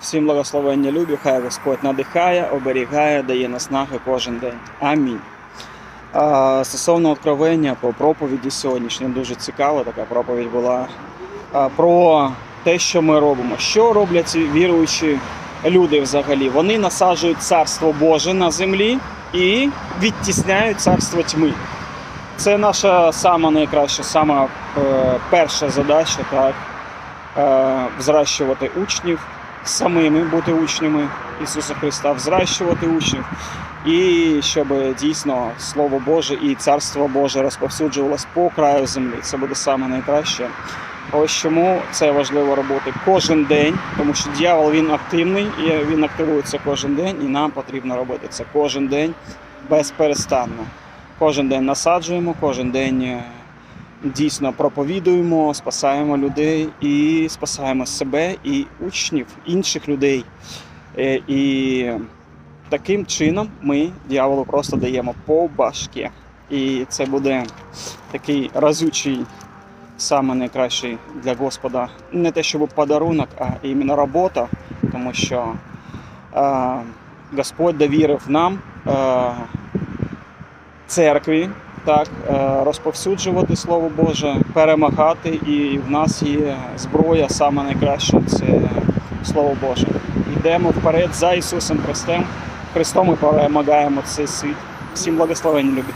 Всім благословення любі, хай Господь надихає, оберігає, дає наснаги кожен день. Амінь. А, стосовно откровення по проповіді сьогоднішній, дуже цікава така проповідь була а, про те, що ми робимо. Що роблять віруючі люди взагалі? Вони насаджують царство Боже на землі і відтісняють царство тьми. Це наша сама найкраща, сама е, перша задача, так, е, взращувати учнів, самими бути учнями Ісуса Христа, взращувати учнів, і щоб дійсно Слово Боже і Царство Боже розповсюджувалось по краю землі. Це буде саме найкраще. Ось чому це важливо робити кожен день, тому що дьявол він активний і він активується кожен день, і нам потрібно робити це кожен день безперестанно. Кожен день насаджуємо, кожен день е, дійсно проповідуємо, спасаємо людей і спасаємо себе і учнів, інших людей. Е, І таким чином ми дьяволу просто даємо по башки. І це буде такий разючий, саме найкращий для Господа. Не те, щоб подарунок, а іменно робота, тому що е, Господь довірив нам. Е, церкві, так, е, розповсюджувати Слово Боже, перемагати, і в нас є зброя саме найкраща це Слово Боже. Йдемо вперед за Ісусом Христом. Христом ми перемагаємо цей світ. Всім благословення, любі.